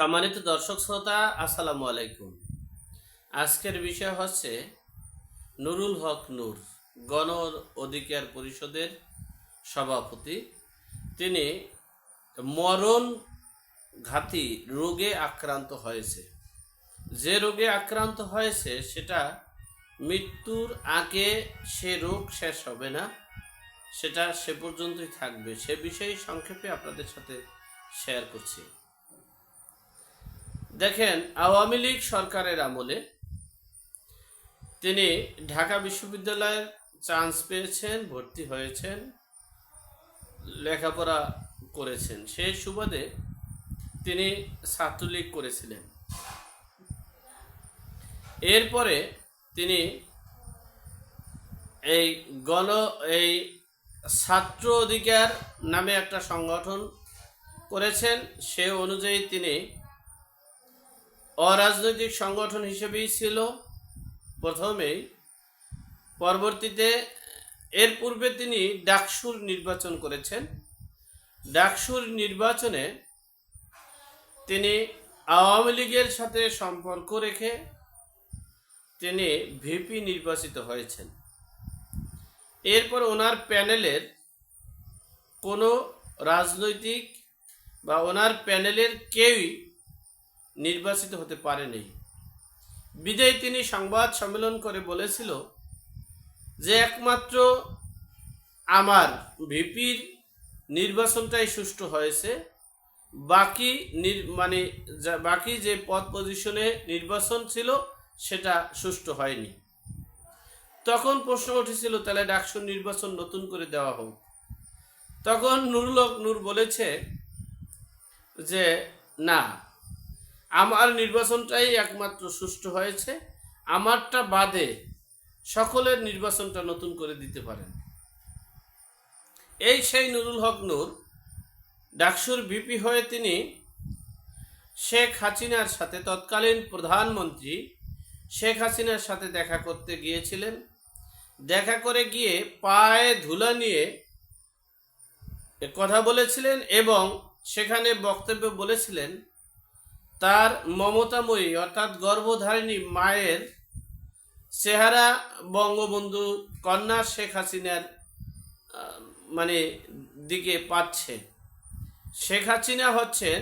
সম্মানিত দর্শক শ্রোতা, আসসালামু আলাইকুম। আজকের বিষয় হচ্ছে নুরুল হক নূর, গণ অধিকার পরিষদের সভাপতি। তিনি মরণ ঘাতি রোগে আক্রান্ত হয়েছে। যে রোগে আক্রান্ত হয়েছে, সেটা মৃত্যুর আগে সে রোগ শেষ হবে না, সেটা সে পর্যন্তই থাকবে। সে বিষয়ে সংক্ষেপে আপনাদের সাথে শেয়ার করছি। দেখেন, আওয়ামী লীগ সরকারের আমলে তিনি ঢাকা বিশ্ববিদ্যালয়ের চান্স পেয়েছেন, ভর্তি হয়েছেন, লেখাপড়া করেছেন। সেই সুবাদে তিনি ছাত্রলীগ করেছিলেন। এরপরে তিনি এই গণ, এই ছাত্র অধিকার নামে একটা সংগঠন করেছেন। সে অনুযায়ী তিনি অরাজনৈতিক সংগঠন হিসেবেই ছিল প্রথমেই। পরবর্তীতে এর পূর্বে তিনি ডাকসুর নির্বাচন করেছেন। ডাকসুর নির্বাচনে তিনি আওয়ামী লীগের সাথে সম্পর্ক রেখে তিনি ভিপি নির্বাচিত হয়েছেন। এরপর ওনার প্যানেলের কোনো রাজনৈতিক বা ওনার প্যানেলের কেউই নির্বাচিত হতে পারেনি। বিদায় তিনি সংবাদ সম্মেলন করে বলেছিল যে একমাত্র আমার ভিপির নির্বাচনটাই সুষ্ঠু হয়েছে। বাকি মানে বাকি যে পদ পজিশনে নির্বাচন ছিল সেটা সুষ্ঠু হয়নি। তখন প্রশ্ন উঠেছিল, তাহলে ডাকসুর নির্বাচন নতুন করে দেওয়া হোক। তখন নুরুল হক নূর বলেছে যে, না আমার নির্বাচনটাই একমাত্র সুষ্ঠু হয়েছে। আমারটা বাদে সকলের নির্বাচনটা নতুন করে দিতে পারেন। এই সেই নুরুল হক নূর, ডাকসুর ভিপি হয়ে তিনি শেখ হাসিনার সাথে তৎকালীন প্রধানমন্ত্রী শেখ হাসিনার সাথে দেখা করতে গিয়েছিলেন। দেখা করে গিয়ে পায়ে ধুলা নিয়ে কথা বলেছিলেন এবং সেখানে বক্তব্য বলেছিলেন তার মমতাময়ী, অর্থাৎ গর্ভধারিণী মায়ের চেহারা বঙ্গবন্ধু কন্যা শেখ হাসিনার মানে দিকে পাচ্ছে। শেখ হাসিনা হচ্ছেন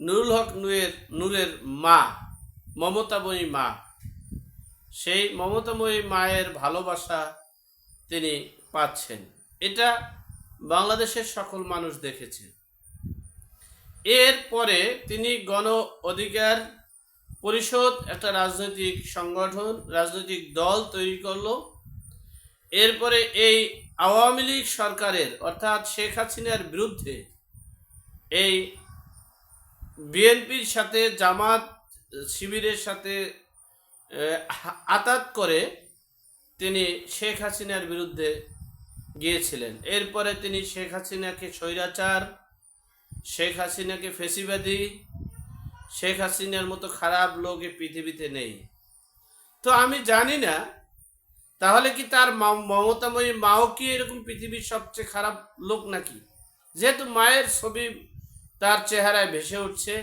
নুরুল হক নুয়ের, নূরের মা, মমতাময়ী মা। সেই মমতাময়ী মায়ের ভালোবাসা তিনি পাচ্ছেন। এটা বাংলাদেশের সকল মানুষ দেখেছে। এরপরে তিনি গণ অধিকার পরিষদ, একটা রাজনৈতিক সংগঠন, রাজনৈতিক দল তৈরি করল। এরপরে এই আওয়ামী লীগ সরকারের, অর্থাৎ শেখ হাসিনার বিরুদ্ধে এই বিএনপির সাথে, জামাত শিবিরের সাথে আতাত করে তিনি শেখ হাসিনার বিরুদ্ধে গিয়েছিলেন। এরপরে তিনি শেখ হাসিনাকে স্বৈরাচার শেখ হাসিনাকে ফেসিবাদী, শেখ হাসিনার মতো খারাপ লোক এই পৃথিবীতে নেই। তো আমি জানি না, তাহলে কি তার মমতাময়ী মাও কি এরকম পৃথিবীর সবচেয়ে খারাপ লোক নাকি? যেহেতু মায়ের ছবি তার চেহারায় ভেসে উঠছে,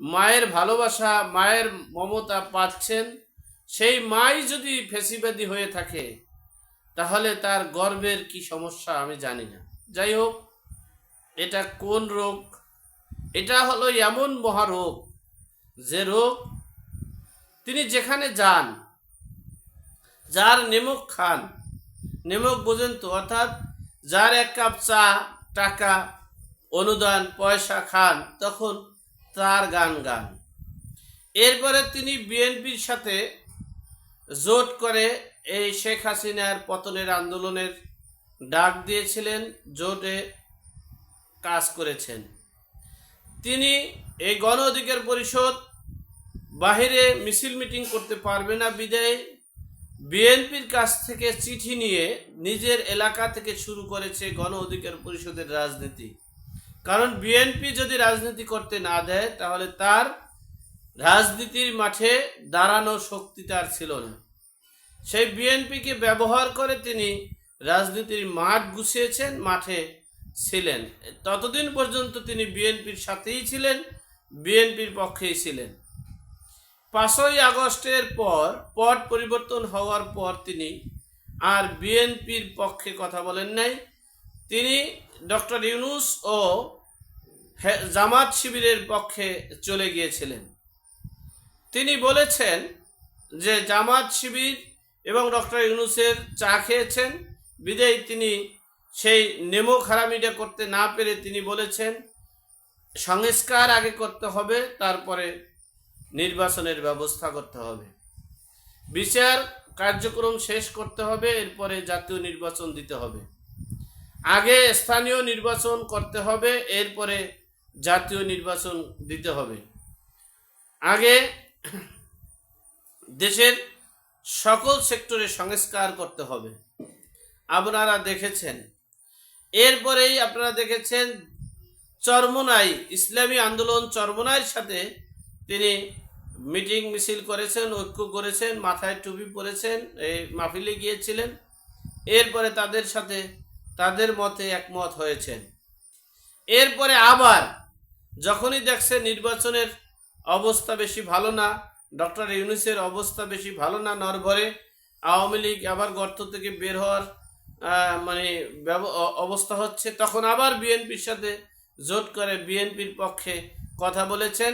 মায়ের ভালোবাসা, মায়ের মমতা পাচ্ছেন, সেই মাই যদি ফেসিবাদী হয়ে থাকে, তাহলে তার গর্বের কি সমস্যা আমি জানি না। যাই হোক এটা কোন রোগ? এটা হলো এমন মহারোগ যে রোগ তিনি যেখানে যান, যার নেমক খান, নেমক বোঝেন তো, অর্থাৎ যার এক কাপ চা, টাকা, অনুদান, পয়সা খান, তখন তার গান গান। এরপরে তিনি বিএনপির সাথে জোট করে এই শেখ হাসিনার পতনের আন্দোলনের ডাক দিয়েছিলেন, জোটে কাজ করেছেন। তিনি এই গণ অধিকার পরিষদ বাহিরে মিছিল মিটিং করতে পারবে না বিদায়। বিএনপির কাছ থেকে চিঠি নিয়ে নিজের এলাকা থেকে শুরু করেছে গণ অধিকার পরিষদের রাজনীতি। কারণ বিএনপি যদি রাজনীতি করতে না দেয়, তাহলে তার রাজনীতির মাঠে দাঁড়ানো শক্তি তার ছিল না। সেই বিএনপিকে ব্যবহার করে তিনি রাজনীতির মাঠ গুছিয়েছেন, মাঠে ছিলেন। ততদিন পর্যন্ত তিনি বিএনপির সাথেই ছিলেন, বিএনপির পক্ষেই ছিলেন। পাঁচই আগস্টের পর, পট পরিবর্তন হওয়ার পর তিনি আর বিএনপির পক্ষে কথা বলেন নাই। তিনি ডক্টর ইউনুস ও জামাত শিবিরের পক্ষে চলে গিয়েছিলেন। তিনি বলেছেন যে, জামাত শিবির এবং ডক্টর ইউনুসের চা খেয়েছেন, বিদেয় তিনি সেই নেমো খারামিটা করতে না পেরে তিনি বলেছেন, সংস্কার আগে করতে হবে, তারপরে নির্বাচনের ব্যবস্থা করতে হবে। বিচার কার্যক্রম শেষ করতে হবে, এরপরে জাতীয় নির্বাচন দিতে হবে। আগে স্থানীয় নির্বাচন করতে হবে, এরপরে জাতীয় নির্বাচন দিতে হবে। আগে দেশের সকল সেক্টরে সংস্কার করতে হবে। আপনারা দেখেছেন এরপরেই আপনারা দেখেছেন চরমোনাই, ইসলামী আন্দোলন চরমোনাইয়ের সাথে তিনি মিটিং মিছিল করেছেন, ঐক্য করেছেন, মাথায় টুপি পরেছেন এই মাহফিলে গিয়েছিলেন। এরপরে তাদের সাথে তাদের মতে একমত হয়েছেন। এরপরে আবার যখনই দেখছে নির্বাচনের অবস্থা বেশি ভালো না, ডক্টর ইউনুসের অবস্থা বেশি ভালো না, নরভরে আওয়ামী লীগ আবার গর্ত থেকে বের হওয়ার মানে অবস্থা হচ্ছে, তখন আবার বিএনপির সাথে জোট করে বিএনপির পক্ষে কথা বলেছেন।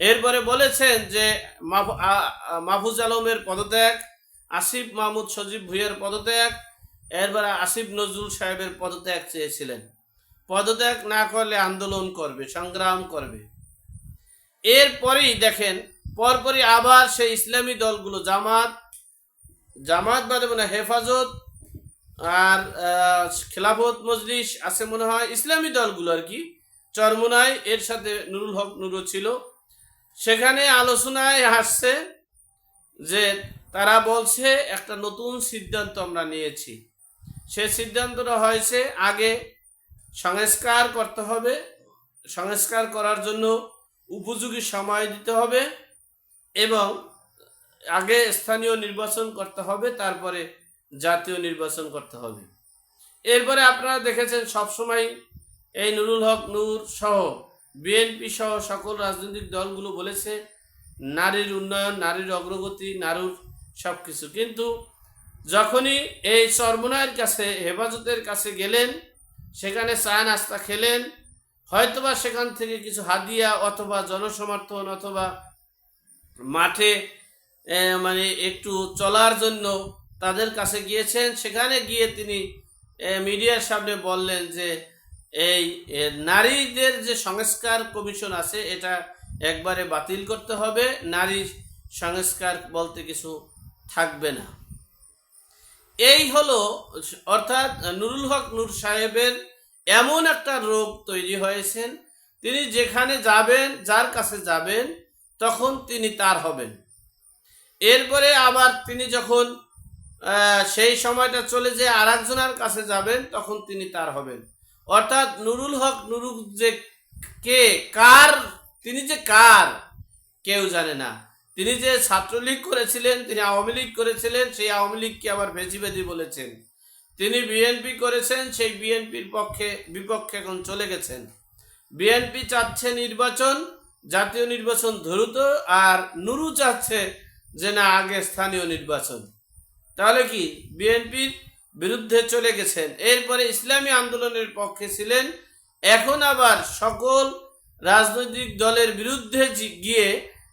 এরপরে বলেছেন যে মাহফুজ আলমের পদত্যাগ, আসিফ মাহমুদ সজীব ভুইয়ার পদত্যাগ, এরপরে আসিফ নজরুল সাহেবের পদত্যাগ চেয়েছিলেন। পদত্যাগ না করলে আন্দোলন করবে, সংগ্রাম করবে। এরপরেই দেখেন, পরপরই আবার সেই ইসলামী দলগুলো জামাত জামাত বাদে মানে হেফাজত আর খেলাফত মজলিস আছে মনে হয় ইসলামী দলগুলো আর কি। চরমোনাই, এর সাথে নুরুল হক নুরু ছিল। সেখানে আলোচনায় আসছে যে তারা বলছে, একটা নতুন সিদ্ধান্ত আমরা নিয়েছি। সে সিদ্ধান্তটা হয়েছে, আগে সংস্কার করতে হবে। সংস্কার করার জন্য উপযোগী সময় দিতে হবে এবং আগে স্থানীয় নির্বাচন করতে হবে, তারপরে জাতীয় নির্বাচন করতে হবে। এরপরে আপনারা দেখেছেন সবসময় এই নুরুল হক নূর সহ বিএনপি সহ সকল রাজনৈতিক দলগুলো বলেছে, নারীর উন্নয়ন, নারীর অগ্রগতি, নারীর সব কিছু কিন্তু যখনই এই সর্বনয়ের কাছে, হেফাজতের কাছে গেলেন, সেখানে চা নাস্তা খেলেন, হয়তোবা সেখান থেকে কিছু হাদিয়া অথবা জনসমর্থন অথবা মাঠে মানে একটু চলার জন্য তাদের কাছে গিয়েছেন। সেখানে গিয়ে তিনি মিডিয়ার সামনে বললেন যে, এই নারীদের যে সংস্কার কমিশন আছে, এটা একবারে বাতিল করতে হবে। নারী সংস্কার বলতে কিছু থাকবে না। এই হলো, অর্থাৎ নুরুল হক নূর সাহেবের এমন একটা রোগ তৈরি হয়েছেন। তিনি যেখানে যাবেন, যার কাছে যাবেন, তখন তিনি তার হবেন। এরপরে আবার তিনি যখন সেই সময়টা চলে যে আর একজনের কাছে যাবেন, তখন তিনি তার হবেন। অর্থাৎ নুরুল হক, নুরুল যে কে, কার, তিনি যে কার, কেউ জানে না। তিনি যে ছাত্রলীগ করেছিলেন, তিনি আওয়ামী লীগ করেছিলেন, সেই আওয়ামী লীগকে আবার ভেজিবেদি বলেছেন। তিনি বিএনপি করেছেন, সেই বিএনপির পক্ষে, বিপক্ষে এখন চলে গেছেন। বিএনপি চাচ্ছে নির্বাচন, জাতীয় নির্বাচন দ্রুত আর নুরু চাচ্ছে যে না, আগে স্থানীয় নির্বাচন। তাহলে কি? বিএনপির বিরুদ্ধে চলে গেছেন। এরপরে ইসলামী আন্দোলনের পক্ষে ছিলেন। এখন আবার সকল রাজনৈতিক দলের বিরুদ্ধে গিয়ে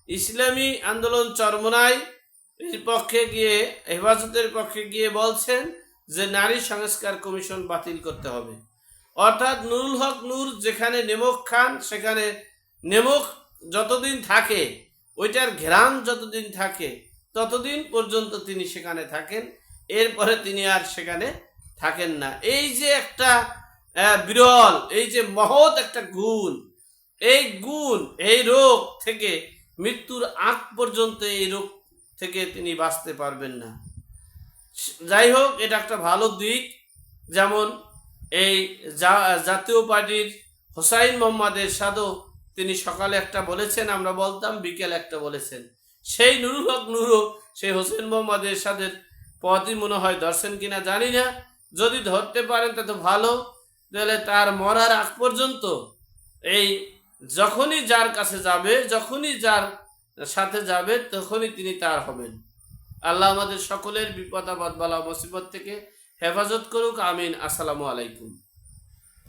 ইসলামী আন্দোলন চরমনায় পক্ষে গিয়ে, হেফাজতের পক্ষে গিয়ে বলছেন যে নারী সংস্কার কমিশন বাতিল করতে হবে। অর্থাৎ নুরুল হক নূর যেখানে নেমক খান, সেখানে নেমক যতদিন থাকে, ওইটার ঘেরান যতদিন থাকে ততদিন পর্যন্ত তিনি সেখানে থাকেন। এরপরে তিনি আর সেখানে থাকেন না। এই যে একটা বিরল, এই যে মহৎ একটা গুণ, এই গুণ, এই রোগ থেকে মৃত্যুর আগ পর্যন্ত এই রোগ থেকে তিনি বাঁচতে পারবেন না। যাই হোক, এটা একটা ভালো দিক। যেমন এই জাতীয় পার্টির হোসাইন মোহাম্মদ এরশাদও তিনি সকালে একটা বলেছেন, আমরা বলতাম, বিকেল একটা বলেছেন। সেই নুরুল হক নুরু, সেই হোসেন মোহাম্মদ সাথে পথই মনে হয় দর্শন কিনা জানি না। যদি ধরতে পারেন তা তো ভালো। তাহলে তার মরার আগ পর্যন্ত এই যখনই যার কাছে যাবে, যখনই যার সাথে যাবে, তখনই তিনি তার হবেন। আল্লাহ আমাদের সকলের বিপদ আবাদ বালা মুসিবত থেকে হেফাজত করুক। আমিন। আসসালামু আলাইকুম।